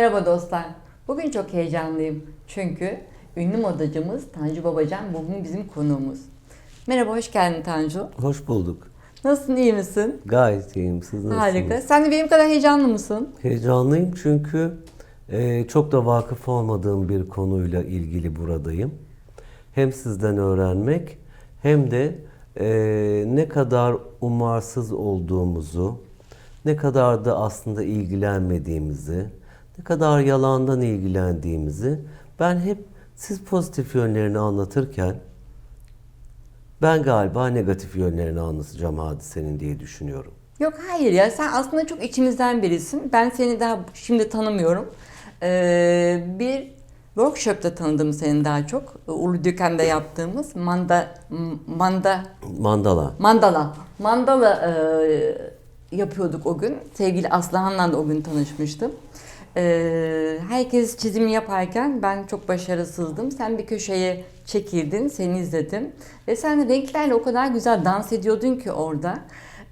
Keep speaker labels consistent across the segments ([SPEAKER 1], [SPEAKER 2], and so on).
[SPEAKER 1] Merhaba dostlar. Bugün çok heyecanlıyım. Çünkü ünlü modacımız Tanju Babacan bugün bizim konuğumuz. Merhaba, hoş geldin Tanju.
[SPEAKER 2] Hoş bulduk.
[SPEAKER 1] Nasılsın, iyi misin?
[SPEAKER 2] Gayet iyiyim. Siz nasılsınız?
[SPEAKER 1] Harika. Sen de benim kadar heyecanlı mısın?
[SPEAKER 2] Heyecanlıyım çünkü e, çok da vakıf olmadığım bir konuyla ilgili buradayım. Hem sizden öğrenmek hem de e, ne kadar umarsız olduğumuzu, ne kadar da aslında ilgilenmediğimizi, ne kadar yalandan ilgilendiğimizi ben hep siz pozitif yönlerini anlatırken ben galiba negatif yönlerini anlatacağım hadisenin diye düşünüyorum.
[SPEAKER 1] Yok hayır ya sen aslında çok içimizden birisin. Ben seni daha şimdi tanımıyorum. Ee, bir workshopta tanıdım seni daha çok. Ulu Dükkan'da yaptığımız manda manda
[SPEAKER 2] Mandala.
[SPEAKER 1] mandala mandala e, yapıyorduk o gün. Sevgili Aslıhan'la da o gün tanışmıştım. Ee, herkes çizimi yaparken ben çok başarısızdım. Sen bir köşeye çekildin, seni izledim. Ve sen renklerle o kadar güzel dans ediyordun ki orada.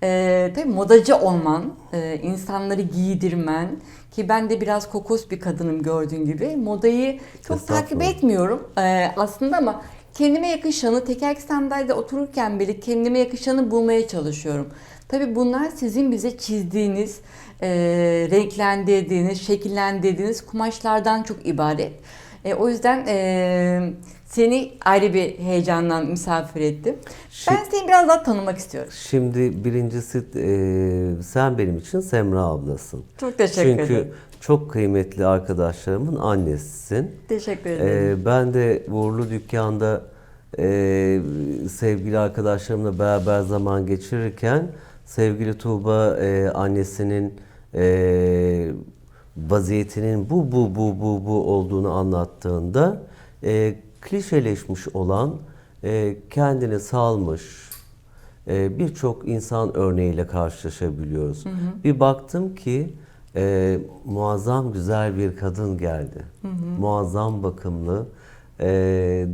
[SPEAKER 1] Ee, tabii modacı olman, e, insanları giydirmen ki ben de biraz kokos bir kadınım gördüğün gibi. Modayı çok takip etmiyorum e, aslında ama kendime yakışanı tekerlekli sandalyede otururken bile kendime yakışanı bulmaya çalışıyorum. Tabii bunlar sizin bize çizdiğiniz, e, renklendirdiğiniz, şekillendirdiğiniz kumaşlardan çok ibaret. E, o yüzden e, seni ayrı bir heyecanla misafir ettim.
[SPEAKER 2] Şi-
[SPEAKER 1] Ben seni biraz daha tanımak istiyorum.
[SPEAKER 2] Şimdi birincisi e, sen benim için Semra ablasın.
[SPEAKER 1] Çok teşekkür
[SPEAKER 2] Çünkü
[SPEAKER 1] ederim.
[SPEAKER 2] çok kıymetli arkadaşlarımın annesisin.
[SPEAKER 1] Teşekkür ederim.
[SPEAKER 2] E, ben de Uğurlu Dükkan'da e, sevgili arkadaşlarımla beraber zaman geçirirken sevgili Tuğba e, annesinin e, vaziyetinin bu bu bu bu bu olduğunu anlattığında e, klişeleşmiş olan e, kendini salmış e, birçok insan örneğiyle karşılaşabiliyoruz. Bir baktım ki e, muazzam güzel bir kadın geldi. Muazzam bakımlı. E,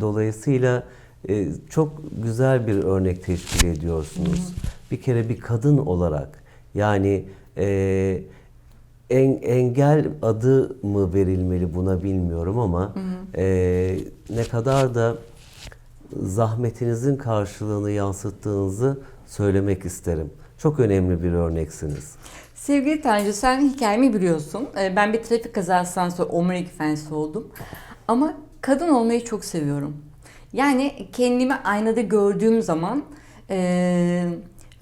[SPEAKER 2] dolayısıyla e, çok güzel bir örnek teşkil ediyorsunuz. Bir kere bir kadın olarak yani e, en, engel adı mı verilmeli buna bilmiyorum ama e, ne kadar da zahmetinizin karşılığını yansıttığınızı söylemek isterim. Çok önemli bir örneksiniz.
[SPEAKER 1] Sevgili Tanju sen hikayemi biliyorsun. Ee, Ben bir trafik kazasından sonra omurilik fensi oldum. Ama kadın olmayı çok seviyorum. Yani kendimi aynada gördüğüm zaman eee,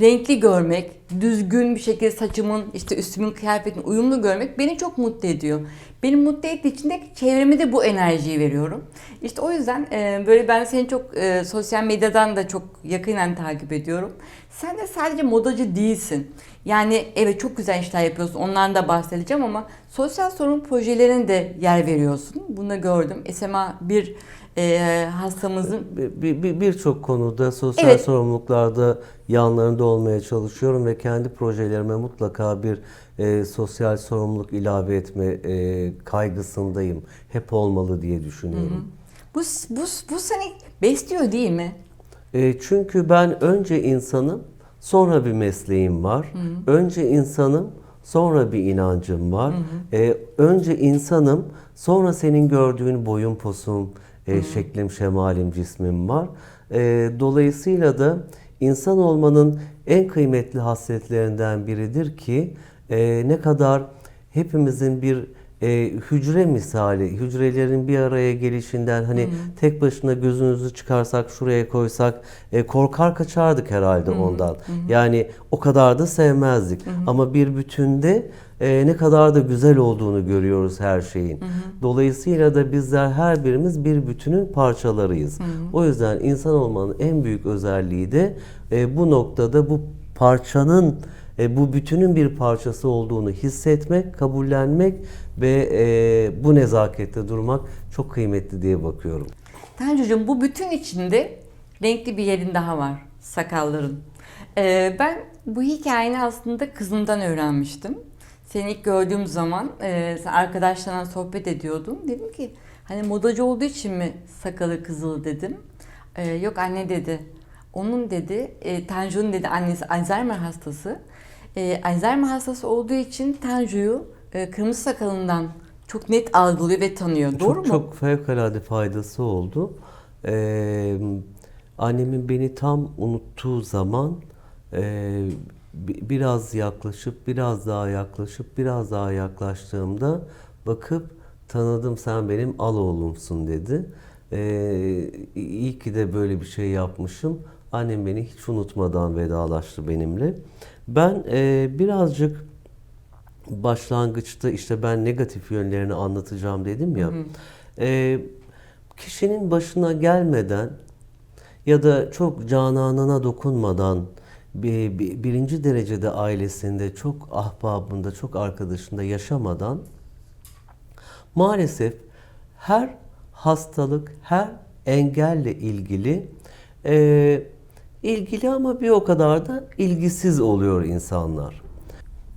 [SPEAKER 1] renkli görmek, düzgün bir şekilde saçımın, işte üstümün kıyafetin uyumlu görmek beni çok mutlu ediyor. Beni mutlu ettiği için de çevreme de bu enerjiyi veriyorum. İşte o yüzden eee, böyle ben seni çok eee, sosyal medyadan da çok yakinen takip ediyorum. Sen de sadece modacı değilsin. Yani evet çok güzel işler yapıyorsun. Onlardan da bahsedeceğim ama sosyal sorun projelerine de yer veriyorsun. Bunu gördüm. SMA bir eee, hastamızın
[SPEAKER 2] Bir- bir- bir- Birçok konuda sosyal
[SPEAKER 1] Evet.
[SPEAKER 2] sorumluluklarda yanlarında olmaya çalışıyorum ve kendi projelerime mutlaka bir e, sosyal sorumluluk ilave etme e, kaygısındayım. Hep olmalı diye düşünüyorum.
[SPEAKER 1] bu, bu, bu seni besliyor değil mi?
[SPEAKER 2] E, çünkü ben önce insanım, sonra bir mesleğim var. Önce insanım, sonra bir inancım var. E, önce insanım, sonra senin gördüğün boyun posum, e, şeklim, şemalim, cismim var. E, dolayısıyla da insan olmanın en kıymetli hasletlerinden biridir ki e, ne kadar hepimizin bir e, hücre misali, hücrelerin bir araya gelişinden hani tek başına gözünüzü çıkarsak şuraya koysak e, korkar kaçardık herhalde ondan. Yani o kadar da sevmezdik. Ama bir bütünde e, ne kadar da güzel olduğunu görüyoruz her şeyin. Dolayısıyla da bizler her birimiz bir bütünün parçalarıyız. O yüzden insan olmanın en büyük özelliği de e, bu noktada bu parçanın e, bu bütünün bir parçası olduğunu hissetmek, kabullenmek ve e, bu nezakette durmak çok kıymetli diye bakıyorum.
[SPEAKER 1] Tanjucuğum bu bütün içinde renkli bir yerin daha var. Sakalların. Ee, ben bu hikayeni aslında kızımdan öğrenmiştim. Seni ilk gördüğüm zaman e, sen arkadaşlarına sohbet ediyordum. Dedim ki hani modacı olduğu için mi sakalı kızıl dedim. Ee, yok anne dedi. Onun dedi, e, Tanju'nun dedi annesi Alzheimer hastası. E, Alzheimer hastası olduğu için Tanju'yu e, kırmızı sakalından çok net algılıyor ve tanıyor. Doğru
[SPEAKER 2] çok,
[SPEAKER 1] mu?
[SPEAKER 2] Çok fevkalade faydası oldu. Ee, annemin beni tam unuttuğu zaman e, biraz yaklaşıp, biraz daha yaklaşıp, biraz daha yaklaştığımda bakıp tanıdım sen benim al oğlumsun dedi. Ee, iyi ki de böyle bir şey yapmışım. Annem beni hiç unutmadan vedalaştı benimle. Ben e, birazcık başlangıçta işte ben negatif yönlerini anlatacağım dedim ya. Ee, kişinin başına gelmeden ya da çok cananına dokunmadan bir, bir- birinci derecede ailesinde çok ahbabında, çok arkadaşında yaşamadan maalesef her hastalık, her engelle ilgili e, ilgili ama bir o kadar da ilgisiz oluyor insanlar.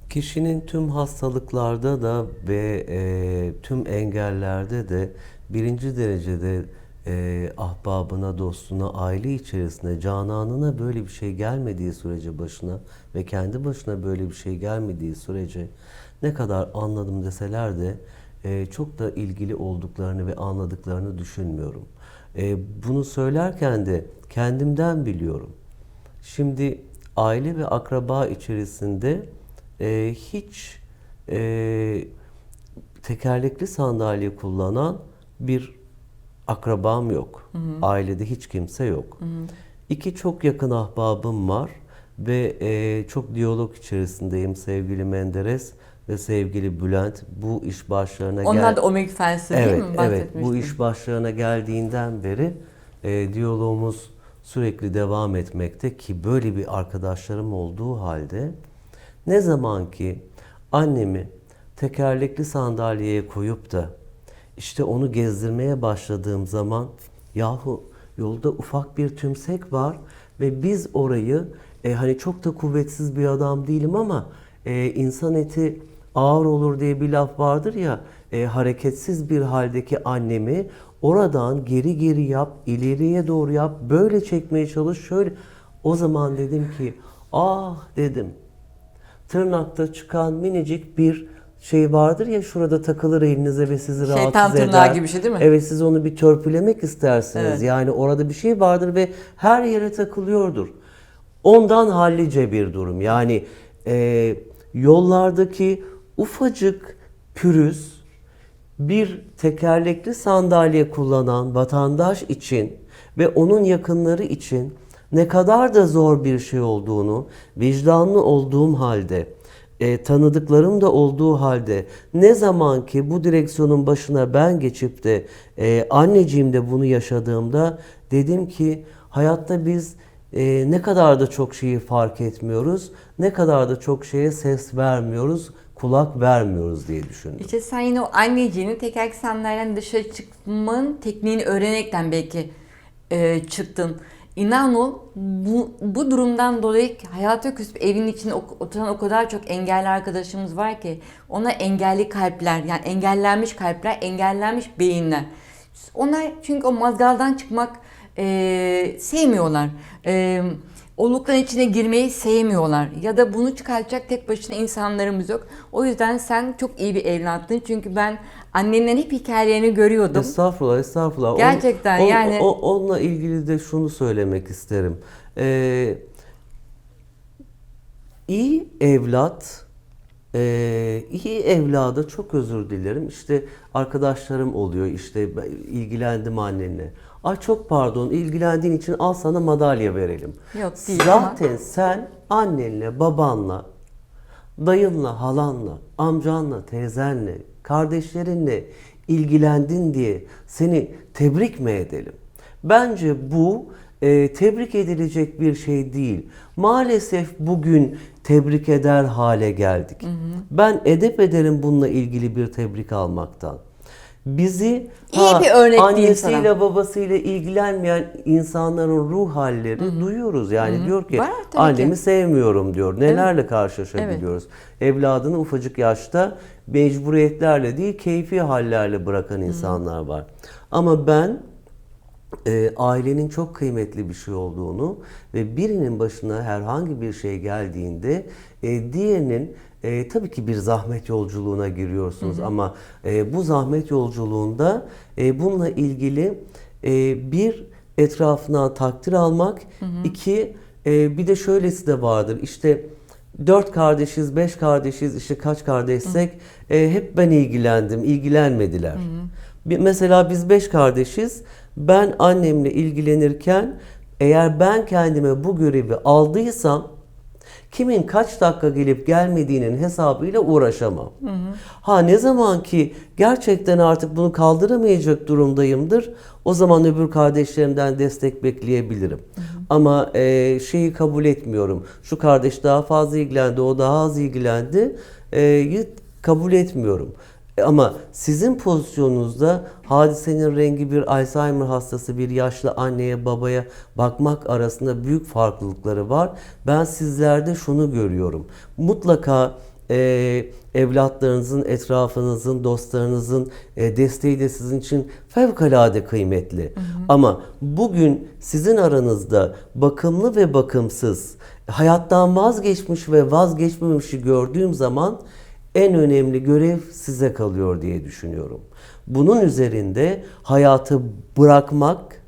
[SPEAKER 2] Kişinin tüm hastalıklarda da ve e, tüm engellerde de birinci derecede e, ahbabına, dostuna, aile içerisinde cananına böyle bir şey gelmediği sürece başına ve kendi başına böyle bir şey gelmediği sürece ne kadar anladım deseler de e, çok da ilgili olduklarını ve anladıklarını düşünmüyorum. E, bunu söylerken de kendimden biliyorum. Şimdi aile ve akraba içerisinde e, hiç e, tekerlekli sandalye kullanan bir akrabam yok. Ailede hiç kimse yok. İki çok yakın ahbabım var ve e, çok diyalog içerisindeyim sevgili Menderes ve sevgili Bülent. Bu iş başlarına gel-
[SPEAKER 1] Onlar da omega fensi değil
[SPEAKER 2] Evet,
[SPEAKER 1] mi?
[SPEAKER 2] evet. Bu iş başlarına geldiğinden beri e, diyalogumuz sürekli devam etmekte ki böyle bir arkadaşlarım olduğu halde ne zaman ki annemi tekerlekli sandalyeye koyup da işte onu gezdirmeye başladığım zaman yahu yolda ufak bir tümsek var ve biz orayı e, hani çok da kuvvetsiz bir adam değilim ama e, insan eti ağır olur diye bir laf vardır ya e, hareketsiz bir haldeki annemi oradan geri geri yap, ileriye doğru yap, böyle çekmeye çalış, şöyle. O zaman dedim ki ah dedim tırnakta çıkan minicik bir şey vardır ya şurada takılır elinize ve sizi
[SPEAKER 1] Şeytan
[SPEAKER 2] rahatsız eder.
[SPEAKER 1] tırnağı gibi bir şey değil mi?
[SPEAKER 2] Evet siz onu bir törpülemek istersiniz.
[SPEAKER 1] Evet.
[SPEAKER 2] Yani orada bir şey vardır ve her yere takılıyordur. Ondan hallice bir durum. Yani e, yollardaki ufacık pürüz bir tekerlekli sandalye kullanan vatandaş için ve onun yakınları için ne kadar da zor bir şey olduğunu vicdanlı olduğum halde e, tanıdıklarım da olduğu halde ne zaman ki bu direksiyonun başına ben geçip de e, anneciğim de bunu yaşadığımda dedim ki hayatta biz e, ne kadar da çok şeyi fark etmiyoruz, ne kadar da çok şeye ses vermiyoruz, kulak vermiyoruz diye düşündüm.
[SPEAKER 1] İşte sen yine o anneciğinin tekerlekli sandalyeden dışarı çıkmanın tekniğini öğrenerekten belki e, çıktın. İnan ol bu, bu durumdan dolayı hayata küsüp evin içinde oturan o kadar çok engelli arkadaşımız var ki ona engelli kalpler yani engellenmiş kalpler, engellenmiş beyinler. Onlar çünkü o mazgaldan çıkmak e, sevmiyorlar. E, olukların içine girmeyi sevmiyorlar. Ya da bunu çıkartacak tek başına insanlarımız yok. O yüzden sen çok iyi bir evlattın. Çünkü ben annenin hep hikayelerini görüyordum.
[SPEAKER 2] Estağfurullah, estağfurullah.
[SPEAKER 1] Gerçekten
[SPEAKER 2] on-
[SPEAKER 1] yani-
[SPEAKER 2] o- onunla ilgili de şunu söylemek isterim. Ee, iyi evlat, ee, iyi evlada çok özür dilerim. İşte arkadaşlarım oluyor, işte ilgilendim annenle. Ay çok pardon, ilgilendiğin için al sana madalya verelim.
[SPEAKER 1] Yok, değil ama-
[SPEAKER 2] Zaten sen annenle, babanla, dayınla, halanla, amcanla, teyzenle, kardeşlerinle ilgilendin diye seni tebrik mi edelim? Bence bu e, tebrik edilecek bir şey değil. Maalesef bugün tebrik eder hale geldik. Ben edep ederim bununla ilgili bir tebrik almaktan. Bizi
[SPEAKER 1] İyi bir örnek sana.
[SPEAKER 2] annesiyle babasıyla ilgilenmeyen insanların ruh halleri duyuyoruz. Yani diyor ki
[SPEAKER 1] Var tabii ki.
[SPEAKER 2] annemi sevmiyorum diyor. Nelerle karşılaşabiliyoruz. Evladını ufacık yaşta mecburiyetlerle değil keyfi hallerle bırakan insanlar var. Ama ben e, ailenin çok kıymetli bir şey olduğunu ve birinin başına herhangi bir şey geldiğinde e, diğerinin e, tabii ki bir zahmet yolculuğuna giriyorsunuz ama e, bu zahmet yolculuğunda e, bununla ilgili e, bir etrafına takdir almak, iki e, bir de şöylesi de vardır işte dört kardeşiz, beş kardeşiz, işte kaç kardeşsek e, hep ben ilgilendim, ilgilenmediler. Bir, mesela biz beş kardeşiz. Ben annemle ilgilenirken eğer ben kendime bu görevi aldıysam kimin kaç dakika gelip gelmediğinin hesabıyla uğraşamam. Ha ne zaman ki gerçekten artık bunu kaldıramayacak durumdayımdır o zaman öbür kardeşlerimden destek bekleyebilirim. Ama e, şeyi kabul etmiyorum. Şu kardeş daha fazla ilgilendi, o daha az ilgilendi. E, kabul etmiyorum. E, Ama sizin pozisyonunuzda hadisenin rengi bir Alzheimer hastası bir yaşlı anneye babaya bakmak arasında büyük farklılıkları var. Ben sizlerde şunu görüyorum. Mutlaka e, evlatlarınızın, etrafınızın, dostlarınızın e, desteği de sizin için fevkalade kıymetli. Ama bugün sizin aranızda bakımlı ve bakımsız, hayattan vazgeçmiş ve vazgeçmemişi gördüğüm zaman en önemli görev size kalıyor diye düşünüyorum. Bunun üzerinde hayatı bırakmak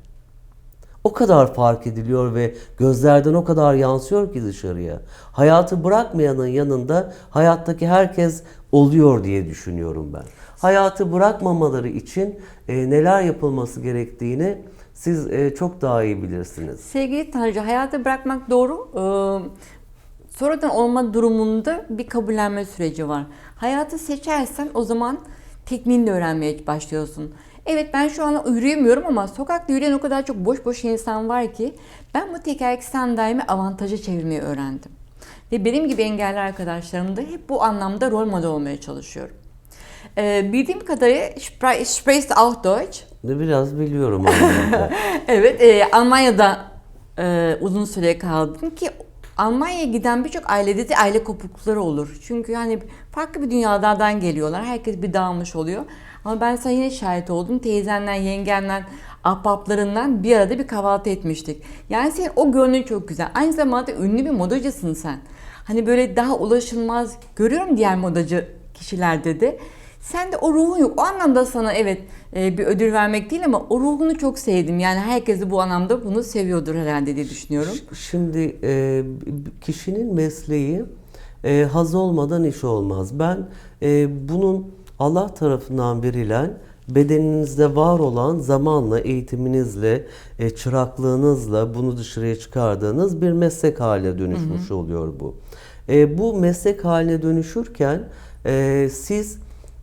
[SPEAKER 2] o kadar fark ediliyor ve gözlerden o kadar yansıyor ki dışarıya. Hayatı bırakmayanın yanında hayattaki herkes oluyor diye düşünüyorum ben. Hayatı bırakmamaları için e, neler yapılması gerektiğini siz e, çok daha iyi bilirsiniz.
[SPEAKER 1] Sevgili Tanrıcı hayatı bırakmak doğru. Ee, sonradan olma durumunda bir kabullenme süreci var. Hayatı seçersen o zaman tekniğini de öğrenmeye başlıyorsun. Evet ben şu an yürüyemiyorum ama sokakta yürüyen o kadar çok boş boş insan var ki ben bu tekerlekli sandalyemi avantaja çevirmeyi öğrendim. Ve benim gibi engelli arkadaşlarım da hep bu anlamda rol model olmaya çalışıyorum. Ee, bildiğim kadarıyla Spre- Spreist auch Deutsch.
[SPEAKER 2] Biraz biliyorum.
[SPEAKER 1] Evet, e, Almanya'da e, uzun süre kaldım ki Almanya'ya giden birçok ailede de aile kopuklukları olur. Çünkü hani farklı bir dünyadan geliyorlar. Herkes bir dağılmış oluyor. Ama ben sana yine şahit oldum. Teyzenden, yengenden, ahbaplarından bir arada bir kahvaltı etmiştik. Yani senin o gönlün çok güzel. Aynı zamanda ünlü bir modacısın sen. Hani böyle daha ulaşılmaz görüyorum diğer modacı kişilerde de. Sen de o ruhun yok. O anlamda sana evet e, bir ödül vermek değil ama o ruhunu çok sevdim. Yani herkes de bu anlamda bunu seviyordur herhalde diye düşünüyorum.
[SPEAKER 2] Şimdi e, kişinin mesleği e, haz olmadan iş olmaz. Ben bunun Allah tarafından verilen bedeninizde var olan zamanla, eğitiminizle, e, çıraklığınızla bunu dışarıya çıkardığınız bir meslek haline dönüşmüş oluyor bu. E, bu meslek haline dönüşürken e, siz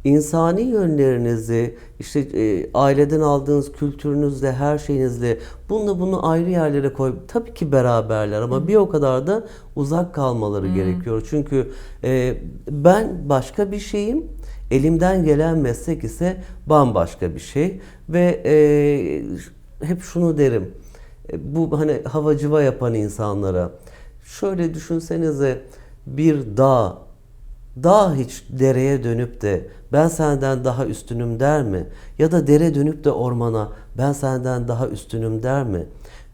[SPEAKER 2] insani yönlerinizi, işte e, aileden aldığınız kültürünüzle, her şeyinizle bununla bunu ayrı yerlere koy. Tabii ki beraberler ama bir o kadar da uzak kalmaları gerekiyor. Çünkü e, ben başka bir şeyim, elimden gelen meslek ise bambaşka bir şey ve e, hep şunu derim. E, bu hani havacıva yapan insanlara şöyle düşünsenize bir dağ Dağ hiç dereye dönüp de ben senden daha üstünüm der mi? Ya da dere dönüp de ormana ben senden daha üstünüm der mi?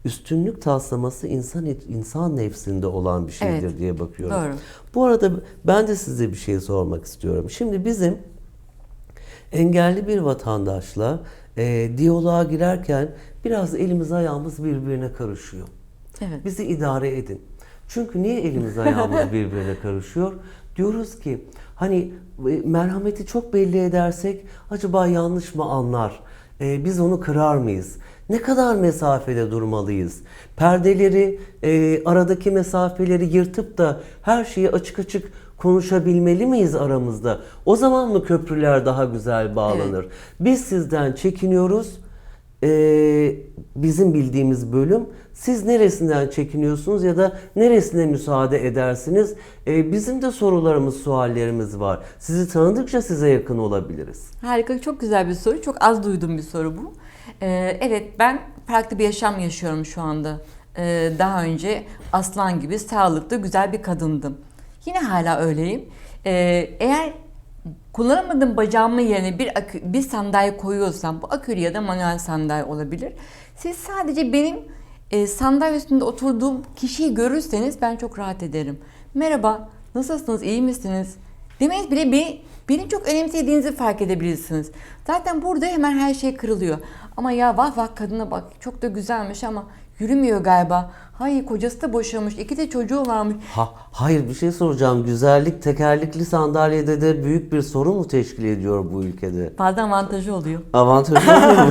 [SPEAKER 2] Üstünlük taslaması insan insan nefsinde olan bir şeydir
[SPEAKER 1] Evet,
[SPEAKER 2] diye bakıyorum.
[SPEAKER 1] doğru.
[SPEAKER 2] Bu arada ben de size bir şey sormak istiyorum. Şimdi bizim engelli bir vatandaşla e, diyaloğa girerken biraz elimiz ayağımız birbirine karışıyor.
[SPEAKER 1] Evet.
[SPEAKER 2] Bizi idare edin. Çünkü niye elimiz ayağımız birbirine karışıyor? Diyoruz ki hani e, merhameti çok belli edersek acaba yanlış mı anlar? E, biz onu kırar mıyız? Ne kadar mesafede durmalıyız? Perdeleri, e, aradaki mesafeleri yırtıp da her şeyi açık açık konuşabilmeli miyiz aramızda? O zaman mı köprüler daha güzel bağlanır? Biz sizden çekiniyoruz. Ee, bizim bildiğimiz bölüm. Siz neresinden çekiniyorsunuz ya da neresine müsaade edersiniz? Ee, bizim de sorularımız, suallerimiz var. Sizi tanıdıkça size yakın olabiliriz.
[SPEAKER 1] Harika, çok güzel bir soru. Çok az duyduğum bir soru bu. Ee, evet, ben farklı bir yaşam yaşıyorum şu anda. Ee, daha önce aslan gibi sağlıklı, güzel bir kadındım. Yine hala öyleyim. Ee, eğer kullanamadığım bacağımın yerine bir akü, bir sandalye koyuyorsam bu akülü ya da manuel sandalye olabilir. Siz sadece benim e, sandalye üstünde oturduğum kişiyi görürseniz ben çok rahat ederim. Merhaba, nasılsınız, iyi misiniz? Demeniz bile beni, beni çok önemsediğinizi fark edebilirsiniz. Zaten burada hemen her şey kırılıyor. Ama ya vah vah kadına bak çok da güzelmiş ama yürümüyor galiba. Hay kocası da boşamış, iki de çocuğu varmış.
[SPEAKER 2] Ha, hayır bir şey soracağım. Güzellik tekerlekli sandalyede de büyük bir sorun mu teşkil ediyor bu ülkede?
[SPEAKER 1] Bazen avantajı oluyor.
[SPEAKER 2] Avantajı olmuyor mu?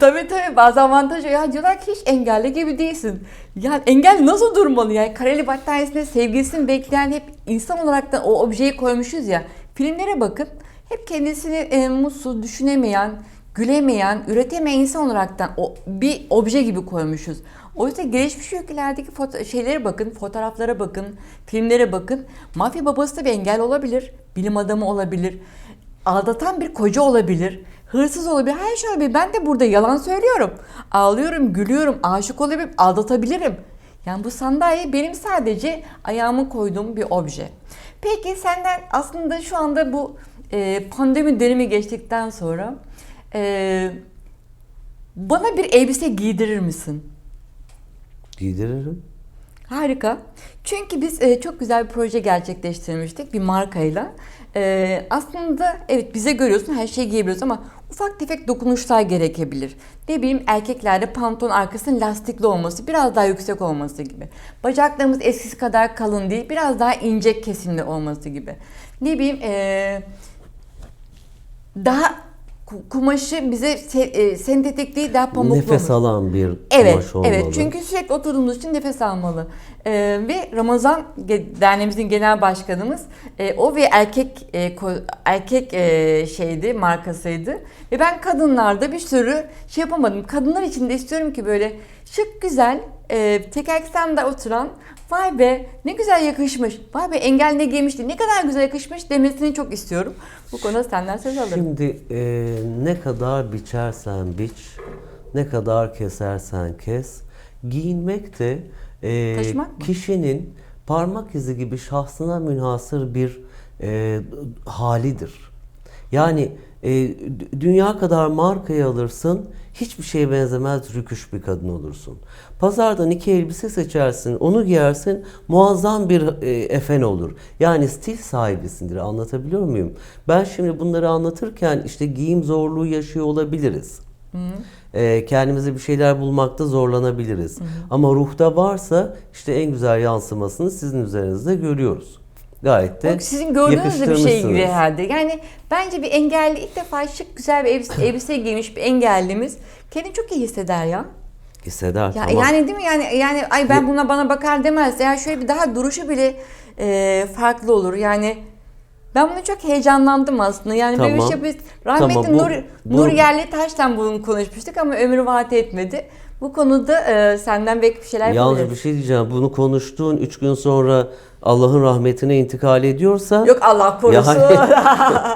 [SPEAKER 1] tabii tabii bazı avantajı ya diyorlar ki hiç engelli gibi değilsin. Yani engelli nasıl durmalı yani kareli battaniyesinde sevgilisini bekleyen hep insan olarak da o objeyi koymuşuz ya. Filmlere bakın hep kendisini e, mutsuz, düşünemeyen, gülemeyen, üretemeyen insan olaraktan o bir obje gibi koymuşuz. Oysa gelişmiş ülkelerdeki foto- şeylere bakın, fotoğraflara bakın, filmlere bakın. Mafya babası da bir engel olabilir, bilim adamı olabilir, aldatan bir koca olabilir, hırsız olabilir, her şey olabilir. Ben de burada yalan söylüyorum. Ağlıyorum, gülüyorum, aşık olabilirim, aldatabilirim. Yani bu sandalye benim sadece ayağımı koyduğum bir obje. Peki senden aslında şu anda bu pandemi dönemi geçtikten sonra e, bana bir elbise giydirir misin?
[SPEAKER 2] Giydiririm.
[SPEAKER 1] Harika. Çünkü biz e, çok güzel bir proje gerçekleştirmiştik bir markayla. E, aslında evet bize görüyorsun her şeyi giyebiliyoruz ama ufak tefek dokunuşlar gerekebilir. Ne bileyim erkeklerde pantolon arkasının lastikli olması, biraz daha yüksek olması gibi. Bacaklarımız eskisi kadar kalın değil, biraz daha ince kesimli olması gibi. Ne bileyim e, daha kumaşı bize se- e, sentetik değil daha pamuklu
[SPEAKER 2] Nefes
[SPEAKER 1] olur.
[SPEAKER 2] alan bir
[SPEAKER 1] Evet,
[SPEAKER 2] kumaş olmalı.
[SPEAKER 1] evet. Çünkü sürekli oturduğumuz için nefes almalı. Ee, ve Ramazan derneğimizin genel başkanımız e, o ve erkek e, ko- erkek e, şeydi markasıydı ve ben kadınlarda bir sürü şey yapamadım. Kadınlar için de istiyorum ki böyle şık güzel e, tekerlekli sandalye oturan vay be ne güzel yakışmış. Vay be engel ne giymişti ne kadar güzel yakışmış demesini çok istiyorum. Bu konuda senden söz alırım.
[SPEAKER 2] Şimdi e, ne kadar biçersen biç, ne kadar kesersen kes, giyinmek de e,
[SPEAKER 1] Taşımak mı?
[SPEAKER 2] kişinin parmak izi gibi şahsına münhasır bir e, halidir. Yani e, dü- dünya kadar markayı alırsın, hiçbir şeye benzemez rüküş bir kadın olursun. Pazardan iki elbise seçersin, onu giyersin, muazzam bir e, efen olur. Yani stil sahibisindir, anlatabiliyor muyum? Ben şimdi bunları anlatırken işte giyim zorluğu yaşıyor olabiliriz. E, kendimize bir şeyler bulmakta zorlanabiliriz. Ama ruhta varsa işte en güzel yansımasını sizin üzerinizde görüyoruz. Gayet de
[SPEAKER 1] sizin gördüğünüz de bir şey gibi herhalde. Yani bence bir engelli ilk defa şık güzel bir elbise, elbise giymiş bir engellimiz kendini çok iyi hisseder ya.
[SPEAKER 2] Hisseder
[SPEAKER 1] Ya
[SPEAKER 2] tamam.
[SPEAKER 1] yani değil mi yani yani ay ben buna bana bakar demez. Yani şöyle bir daha duruşu bile e, farklı olur. Yani ben bunu çok heyecanlandım aslında. Yani böyle bir
[SPEAKER 2] Tamam.
[SPEAKER 1] şey biz rahmetli
[SPEAKER 2] Tamam, bu-
[SPEAKER 1] Nur,
[SPEAKER 2] bu-
[SPEAKER 1] Nur Yerli Taş'tan bunu konuşmuştuk ama ömrü vaat etmedi. Bu konuda e, senden belki bir şeyler
[SPEAKER 2] Yalnız bir şey diyeceğim. Bunu konuştuğun üç gün sonra Allah'ın rahmetine intikal ediyorsa
[SPEAKER 1] Yok Allah korusun.
[SPEAKER 2] Yani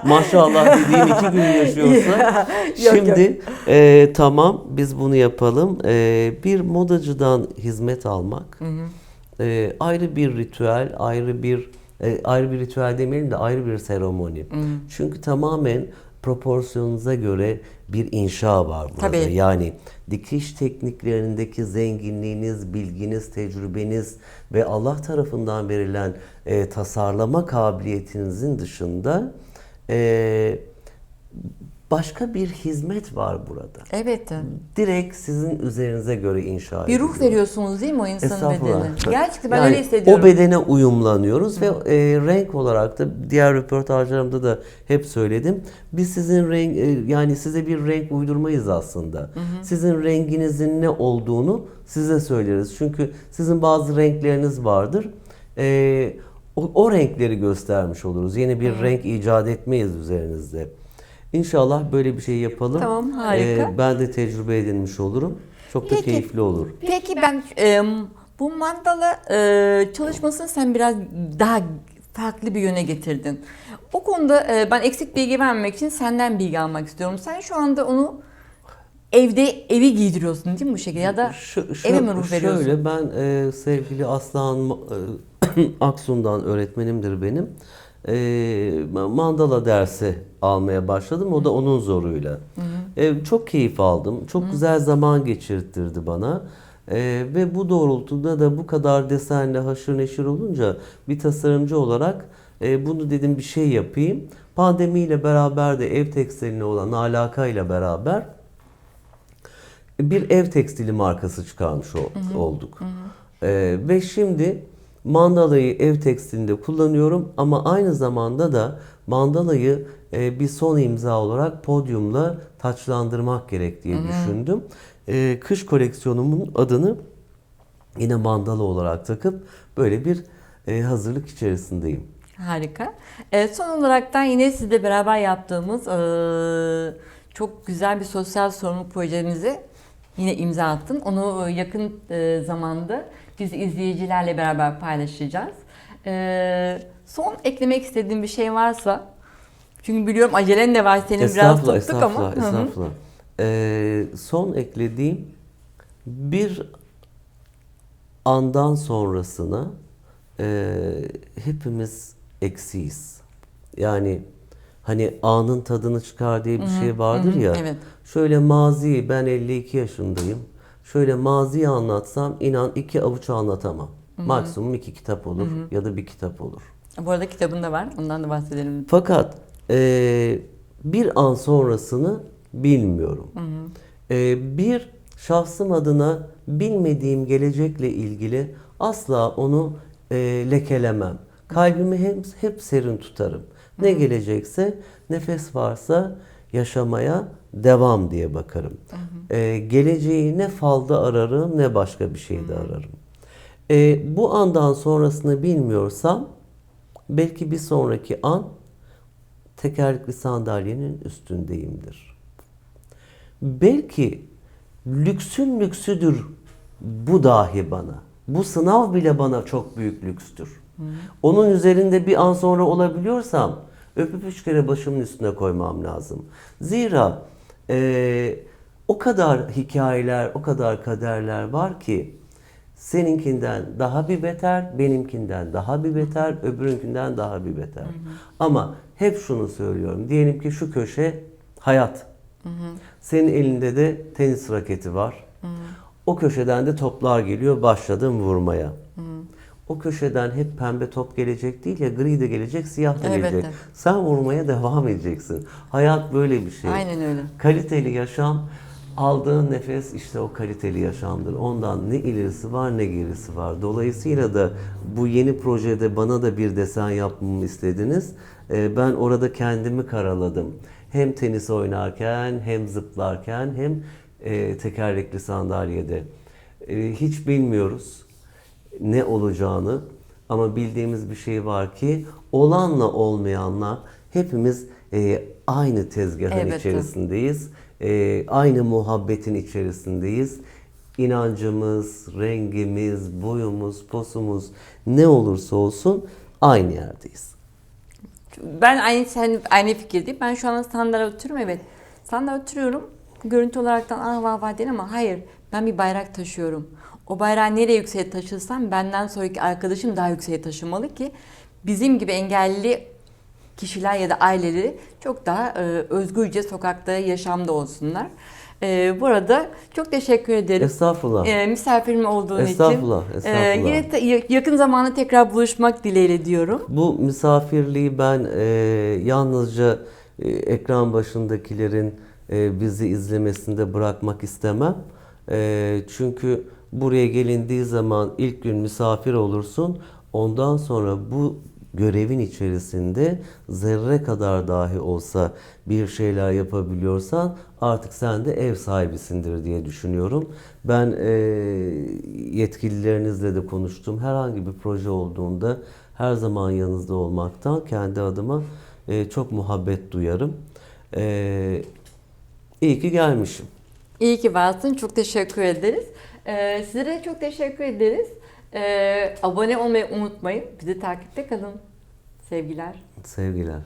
[SPEAKER 2] maşallah dediğim iki gün yaşıyorsa
[SPEAKER 1] Yok,
[SPEAKER 2] şimdi e, tamam biz bunu yapalım. E, bir modacıdan hizmet almak e, ayrı bir ritüel, ayrı bir e, ayrı bir ritüel demeyelim de ayrı bir seremoni. Çünkü tamamen proporsiyonunuza göre bir inşa var burada.
[SPEAKER 1] Tabii.
[SPEAKER 2] Yani dikiş tekniklerindeki zenginliğiniz, bilginiz, tecrübeniz ve Allah tarafından verilen e, tasarlama kabiliyetinizin dışında e, başka bir hizmet var burada.
[SPEAKER 1] Evet.
[SPEAKER 2] Direkt sizin üzerinize göre inşa
[SPEAKER 1] Bir ruh
[SPEAKER 2] ediliyor.
[SPEAKER 1] veriyorsunuz değil mi o insanın bedenine? Gerçekten ben
[SPEAKER 2] Yani
[SPEAKER 1] öyle hissediyorum.
[SPEAKER 2] O bedene uyumlanıyoruz ve e, renk olarak da diğer röportajlarımda da hep söyledim. Biz sizin renk e, yani size bir renk uydurmayız aslında. Sizin renginizin ne olduğunu size söyleriz. Çünkü sizin bazı renkleriniz vardır. E, o, o renkleri göstermiş oluruz. Yeni bir renk icat etmeyiz üzerinizde. İnşallah böyle bir şey yapalım.
[SPEAKER 1] Tamam, harika.
[SPEAKER 2] E, ben de tecrübe edinmiş olurum. Çok da
[SPEAKER 1] Peki.
[SPEAKER 2] keyifli olur.
[SPEAKER 1] Peki ben e, bu mandala e, çalışmasını sen biraz daha farklı bir yöne getirdin. O konuda e, ben eksik bilgi vermemek için senden bilgi almak istiyorum. Sen şu anda onu evde evi giydiriyorsun değil mi bu şekilde ya da
[SPEAKER 2] Şu- şu-
[SPEAKER 1] eve mi ruh veriyorsun?
[SPEAKER 2] Şöyle ben e, sevgili Aslan e, Aksun'dan öğretmenimdir benim. E, mandala dersi almaya başladım. O da onun zoruyla. E, çok keyif aldım. Çok güzel zaman geçirttirdi bana. E, ve bu doğrultuda da bu kadar desenli haşır neşir olunca bir tasarımcı olarak e, bunu dedim bir şey yapayım. Pandemiyle beraber de ev tekstiline olan alakayla beraber bir ev tekstili markası çıkarmış ol- olduk. Ee, ve şimdi mandalayı ev tekstilinde kullanıyorum ama aynı zamanda da mandalayı e, bir son imza olarak podyumla taçlandırmak gerek diye düşündüm. Ee, kış koleksiyonumun adını yine mandala olarak takıp böyle bir e, hazırlık içerisindeyim.
[SPEAKER 1] Harika. Ee, son olaraktan yine sizle beraber yaptığımız eee, çok güzel bir sosyal sorumluluk projemizi yine imza attın. Onu yakın eee, zamanda biz izleyicilerle beraber paylaşacağız. Eee, son eklemek istediğin bir şey varsa çünkü biliyorum acelen de var senin biraz tuttuk ama.
[SPEAKER 2] estağfurullah,
[SPEAKER 1] hı.
[SPEAKER 2] estağfurullah. Ee, son eklediğim bir andan sonrasına e, hepimiz eksiyiz. Yani hani anın tadını çıkar diye bir şey vardır
[SPEAKER 1] hı,
[SPEAKER 2] ya.
[SPEAKER 1] evet.
[SPEAKER 2] Şöyle mazi ben 52 yaşındayım. Şöyle maziyi anlatsam inan iki avuç anlatamam. Maksimum iki kitap olur ya da bir kitap olur.
[SPEAKER 1] Bu arada kitabın da var. Ondan da bahsedelim.
[SPEAKER 2] Fakat e, bir an sonrasını bilmiyorum. E, bir şahsım adına bilmediğim gelecekle ilgili asla onu e, lekelemem. Kalbimi hep, hep serin tutarım. Ne gelecekse nefes varsa yaşamaya devam diye bakarım. E, geleceği ne falda ararım ne başka bir şeyde ararım. E, bu andan sonrasını bilmiyorsam belki bir sonraki an tekerlekli sandalyenin üstündeyimdir. Belki lüksün lüksüdür bu dahi bana. Bu sınav bile bana çok büyük lükstür. Onun üzerinde bir an sonra olabiliyorsam öpüp üç kere başımın üstüne koymam lazım. Zira eee, o kadar hikayeler, o kadar kaderler var ki seninkinden daha bir beter, benimkinden daha bir beter, öbürünkinden daha bir beter. Ama hep şunu söylüyorum. Diyelim ki şu köşe hayat. Senin elinde de tenis raketi var. O köşeden de toplar geliyor, başladım vurmaya. O köşeden hep pembe top gelecek değil ya gri de gelecek, siyah da
[SPEAKER 1] Evet,
[SPEAKER 2] gelecek. Sen vurmaya devam edeceksin. Hayat böyle bir şey.
[SPEAKER 1] Aynen öyle.
[SPEAKER 2] Kaliteli yaşam aldığın nefes işte o kaliteli yaşamdır. Ondan ne ilerisi var ne gerisi var. Dolayısıyla da bu yeni projede bana da bir desen yapmamı istediniz. Ee, ben orada kendimi karaladım. Hem tenis oynarken hem zıplarken hem e, tekerlekli sandalyede. E, hiç bilmiyoruz ne olacağını ama bildiğimiz bir şey var ki olanla olmayanla hepimiz e, aynı tezgahın
[SPEAKER 1] Elbette.
[SPEAKER 2] içerisindeyiz. E, aynı muhabbetin içerisindeyiz. İnancımız, rengimiz, boyumuz, posumuz ne olursa olsun aynı yerdeyiz.
[SPEAKER 1] Ben aynı sen aynı fikirdeyim. Ben şu an sandalye oturuyorum evet. Sandalye oturuyorum. Görüntü olaraktan ah vah vah değil ama hayır. Ben bir bayrak taşıyorum. O bayrağı nereye yükseğe taşırsam benden sonraki arkadaşım daha yükseğe taşımalı ki bizim gibi engelli kişiler ya da aileleri çok daha e, özgürce sokakta yaşamda olsunlar. E, bu arada çok teşekkür ederim.
[SPEAKER 2] Estağfurullah.
[SPEAKER 1] E, misafirim olduğun
[SPEAKER 2] Estağfurullah,
[SPEAKER 1] için.
[SPEAKER 2] estağfurullah.
[SPEAKER 1] E, yine yakın zamanda tekrar buluşmak dileğiyle diyorum.
[SPEAKER 2] Bu misafirliği ben e, yalnızca e, ekran başındakilerin e, bizi izlemesinde bırakmak istemem. E, çünkü buraya gelindiği zaman ilk gün misafir olursun. Ondan sonra bu görevin içerisinde zerre kadar dahi olsa bir şeyler yapabiliyorsan artık sen de ev sahibisindir diye düşünüyorum. Ben e, yetkililerinizle de konuştum. Herhangi bir proje olduğunda her zaman yanınızda olmaktan kendi adıma e, çok muhabbet duyarım. E, iyi ki gelmişim.
[SPEAKER 1] İyi ki varsın. Çok teşekkür ederiz. Ee, sizlere çok teşekkür ederiz. Ee, abone olmayı unutmayın. Bizi takipte kalın. Sevgiler.
[SPEAKER 2] Sevgiler.